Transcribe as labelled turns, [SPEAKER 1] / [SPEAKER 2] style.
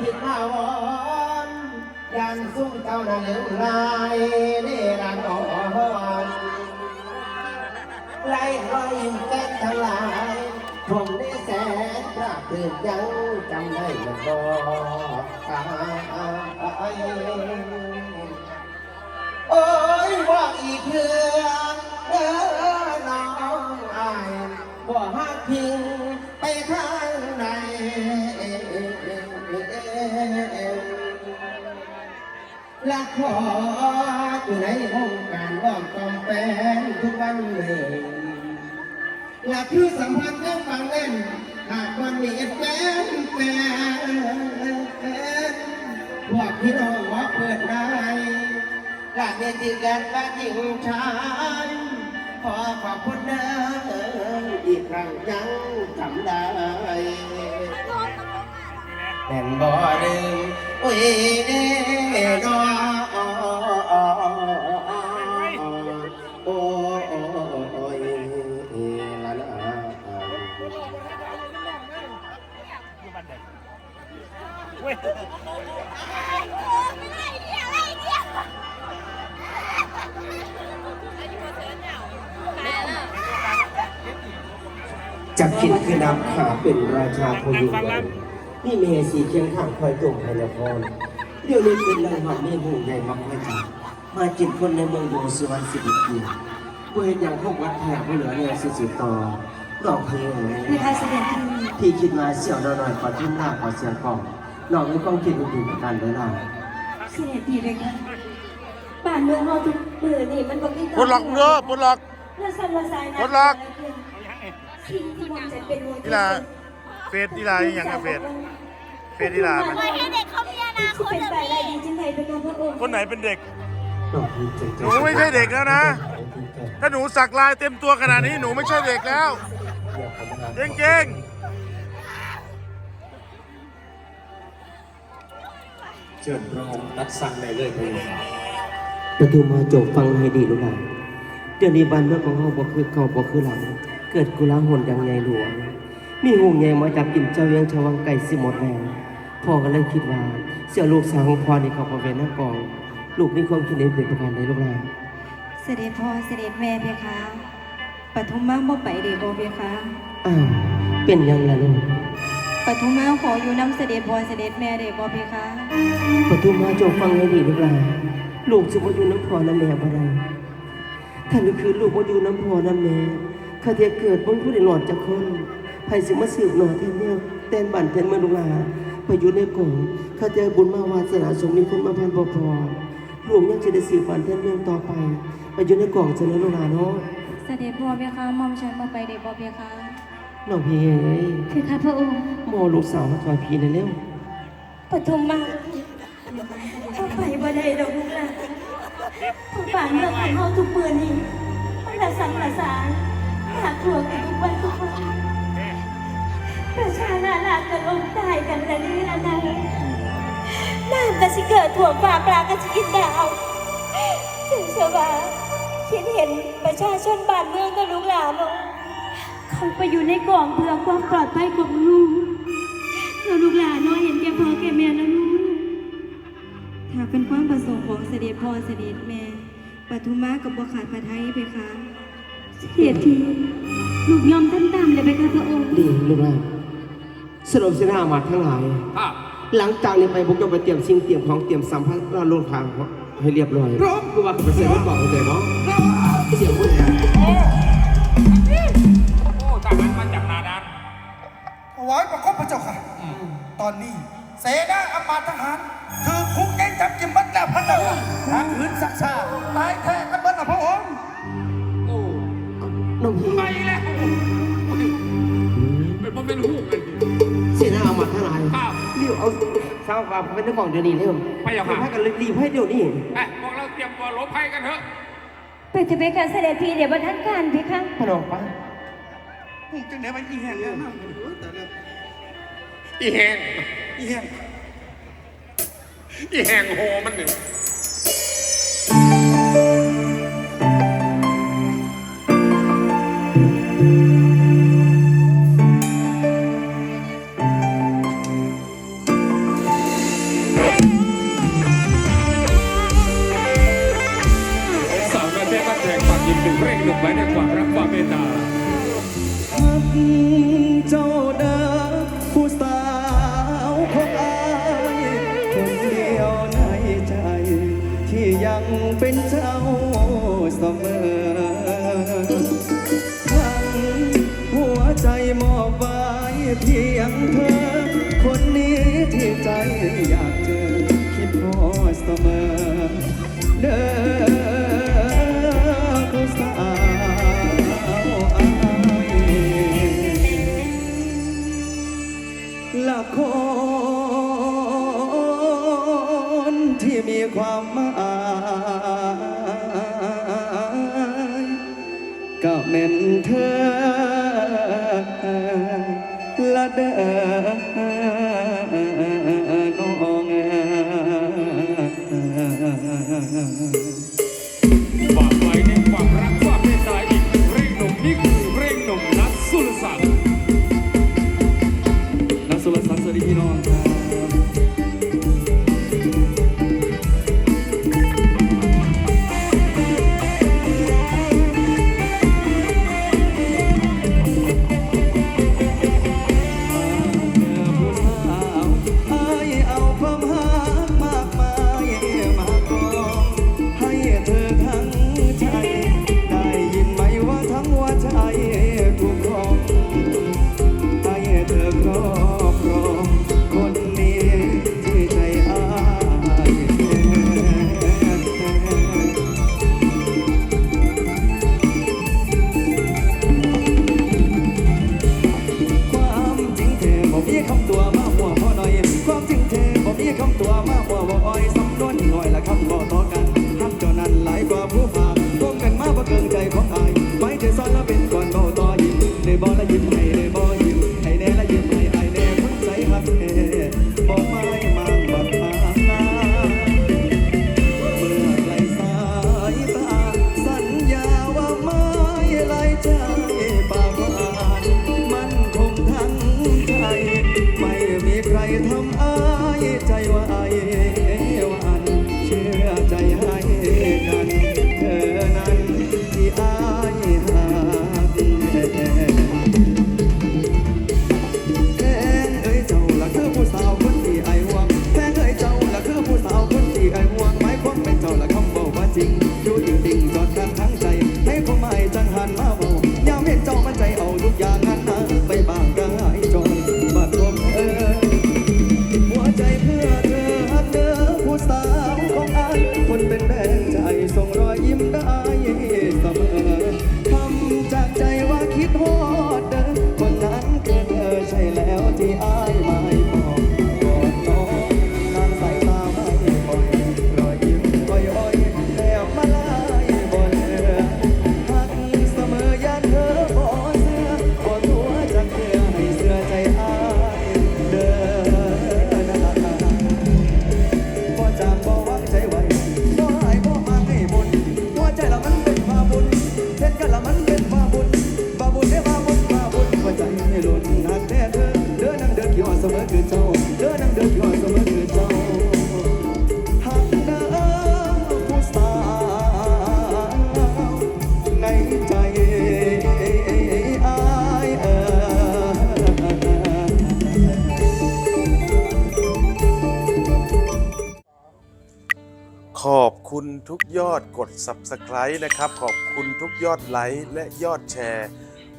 [SPEAKER 1] ทิศมาวอนยันซุ้มเจ้านั้นเหลืองลายเนรันอ่อนไล่รอยยิ้มแก้ทั้งหลายผมได้แสนปราบปรื้มยังจำได้มันบ่ตายโอ้ยว่าอีกเพื่อนเด้อน้องอายบ่หักพิงไปทาง ละขออยู่ในวงการว่องกอมแฟนทุกวันเลยและคือสัมพันธ์ยังฟังเล่น หากวันนี้แฟนแฟนพวกพี่น้องว่าเปิดได้และในที่การบ้านหญิงชายขอขอบคุณเด้ออีกครั้งยังจำได้ แห่งบ่อดึงโอ้ยเด้นอโอ้ยละละจักขินคือน้ำขาเป็นราชาพยุงเลย นี่เมสีเคียงข้างคอยตรงไทยนครเดี๋ยวนี้เป็นรางวัลนี่หูใหญ่มากไม่จ้ามาจิตคนในเมืองโยสุวรรณสิบเอ็ดปีกูเห็นอย่างพวกวัดแขกไม่เหลือเนี่ยสิสิต่อดอกเพลง
[SPEAKER 2] ไม่ทันเสด็จพี่
[SPEAKER 1] พี่คิดมาเสี่ยวหน่อยๆขอทุ่มหน้าขอเสียงกล่องนอกไม่ต้องคิดอื่นๆประการใดล่ะ
[SPEAKER 2] เสด็จพี่เลยค่ะบ้านเมืองเราทุกปืนนี่มันก็มี
[SPEAKER 3] ปลดล็อกเด้อปลดล็อก
[SPEAKER 2] แล้วสั่นละสายนะ
[SPEAKER 3] ปลดล็อก
[SPEAKER 2] สิ่งที่มันจะเป็น
[SPEAKER 3] อีหลา เฟซอีหลาอีหยังอะเฟซเฟซอีหลามัน
[SPEAKER 2] ปล่อยให้เด็กเขามีอนาคตเป็นสายไรดีจังไงเป็นตัวพระองค์
[SPEAKER 3] คนไหนเป็นเด็ก
[SPEAKER 1] ดอกพี่เจ๋ง
[SPEAKER 3] หนูไม่ใช่เด็กแล้วนะ ถ้าหนูสักลายเต็มตัวขนาดนี้หนูไม่ใช่เด็กแล้วเก่งเก่ง
[SPEAKER 1] เชิญพระองค์รับสั่งได้เลยพระองค์ประตูมาจบฟังให้ดีลูกหลานเดี๋ยวนี้บ้านเมืองของเฮาบ่คือเก่าบ่คือหลัง เกิดกุลาหนอย่างใหญ่หลวง มีหงใหญ่มาจากกินเจ้าเวียงชวังไก่สิหมดแล้วพ่อก็เลยคิดว่าเสี่ยลูกสาวของพ่อนี่เขาบ่เป็นนักกอง ลูกมีความคิดเห็นเป็นประการใดลูกหลาน
[SPEAKER 2] เสด็จพ่อเสด็จแม่เพคะปฐมมาบ่ไปเดบ่เพคะ
[SPEAKER 1] อ้าวเป็นยังล่ะลูก
[SPEAKER 2] ปฐมมาขออยู่น้ำเสด็จพ่อเสด็จแม่เดบ่เพคะ
[SPEAKER 1] ปทุมมาจงฟังให้ดีลูกหลานลูกสิบ่อยู่น้ำพ่อน้ำแม่บ่ได้ถ้านี่คือลูกบ่อยู่น้ำพ่อน้ำแม่ข้าจะเกิดบ่มีผู้ใดหลอดจักคน ไผสิมาสืบหน่อแทนแนวแตนบั่นแทนเมืองลูกหลานไปอยู่ในกล่องข้าจะบุญมาวาสนาสมมีคนมาพันบ่พอลูกยังสิได้สืบฝันแทนเมืองต่อไป ไปอยู่ในกล่องจะนะลูกหลานเนาะ
[SPEAKER 2] เสด็จพ่อเพคะหม่อมฉันบ่ไปเดบ่เพคะ
[SPEAKER 1] น้องพี่เอ้ย
[SPEAKER 2] เพคะพระองค์
[SPEAKER 1] หมอลูกสาวมาถอยพี่หน่อยเร็ว
[SPEAKER 2] ปฐมมาเอาไปบ่ได้ดอกลูกหลานเพราะบ้านเมืองของเฮาทุกมื้อนี้มันละสังละสารหากถั่วกันทุกวันทุกวัน ประชานารากันล้มตายกันละนี่ละนายน้ำก็สิเกิดถ่วงฟ้าปลาก็สิกินดาวถึงสว่าคิดเห็นประชาชนบ้านเมืองกับลูกหลานเนาะเขาไปอยู่ในกล่องเพื่อความปลอดภัยของลูกเราลูกหลานเนาะเห็นแก่พ่อแก่แม่นะลูกถ้าเป็นความประสงค์ของเสด็จพ่อเสด็จแม่ปทุมมากับบัวขาดพระไทยไปคะเสด็จทีลูกยอมท่านตามเลยไปค่ะพระองค์
[SPEAKER 1] ดีลูกหลาน สรุปสินามาทั้งหลาย
[SPEAKER 3] ครับ
[SPEAKER 1] หลังจากนี้ไปผมจะไปเตรียมสิ่งเตรียมของเตรียมสัมภาระลงทางให้เรียบร้อยคือว่าเปอร์เซ็นต์มันบอกเลยเนาะเสียงพูดเนี่ย
[SPEAKER 3] โอ้ทหารมาจากนาดาน
[SPEAKER 4] ถวายประคบพระเจ้าค่ะ ตอนนี้ เสนาอำมาตย์ทหารถือคุกเองจับกิมบัตแล้วพระเจ้าค่ะทางหืนศักดิ์ชาตายแท้กันเบิดนะพระองค์
[SPEAKER 3] โอ้
[SPEAKER 1] น้องพี่
[SPEAKER 3] ไปแล้ว รีบเศร้า
[SPEAKER 1] ว่าเป็นเจ้าของเดี๋ยวนี้เร็ว
[SPEAKER 3] ไปเหรอครับ
[SPEAKER 1] ให้กันรีบให้เดี๋ยวนี้
[SPEAKER 3] ไปพวกเราเตรียมตัวหลบภัยกันเถอะ
[SPEAKER 2] ไปจะไปการเสด็จพี่เดี๋ยวบรรทัดการพี่คะ
[SPEAKER 1] พนองปะ
[SPEAKER 4] จังเดี๋ยวไปอีแหงเนี่ยนะ
[SPEAKER 3] อีแหง
[SPEAKER 4] อีแหง
[SPEAKER 3] อีแหงโหมันหนึ่ง
[SPEAKER 5] มอทั้ง
[SPEAKER 6] หั
[SPEAKER 5] วใจมอบไว้เพียงเธอ คนนี้ที่ใจอยากเจอ คิดพอเสมอเดิน เด้อ quiet. ให้ลุดหากแต่เธอเดินนั่งเดินยอเสมอคือเจ้าเดินนั่งเดินยอเสมอคือเจ้าหากเดิผู้สาวในใจ
[SPEAKER 3] ขอบคุณทุกยอดกด Subscribe นะครับ ขอบคุณทุกยอดไลค์และยอดแชร์